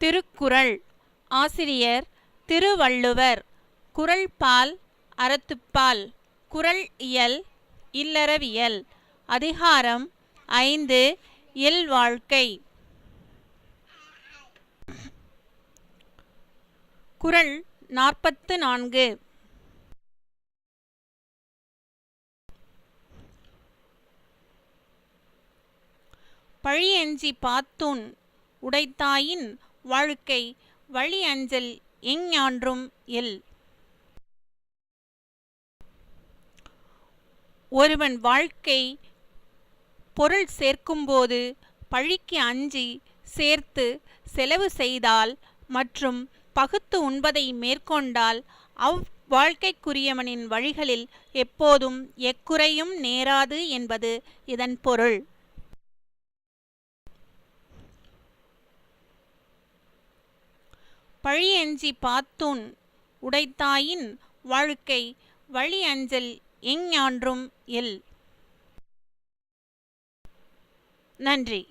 திருக்குறள். ஆசிரியர் திருவள்ளுவர். குறள்பால் அறத்துப்பால். குறள் இயல் இல்லறவியல். அதிகாரம் ஐந்து இல்வாழ்க்கை குறள் நாற்பத்து நான்கு பழியஞ்சி பாத்தூன் உடைத்தாயின் வாழ்க்கை வழி அஞ்சல் எஞ்ஞான்றும் இல் ஒருவன் வாழ்க்கை பொருள் சேர்க்கும்போது பழிக்கு அஞ்சி சேர்த்து செலவு செய்தால் மற்றும் பகுத்து உண்பதை மேற்கொண்டால் அவ் வாழ்க்கைக்குரியவனின் வழிகளில் எப்போதும் எக்குறையும் நேராது என்பது இதன் பொருள். பழியஞ்சி பாத்தூன் உடைத்தாயின் வாழ்க்கை வழி அஞ்சல் எஞ்ஞான்றும் எல். நன்றி.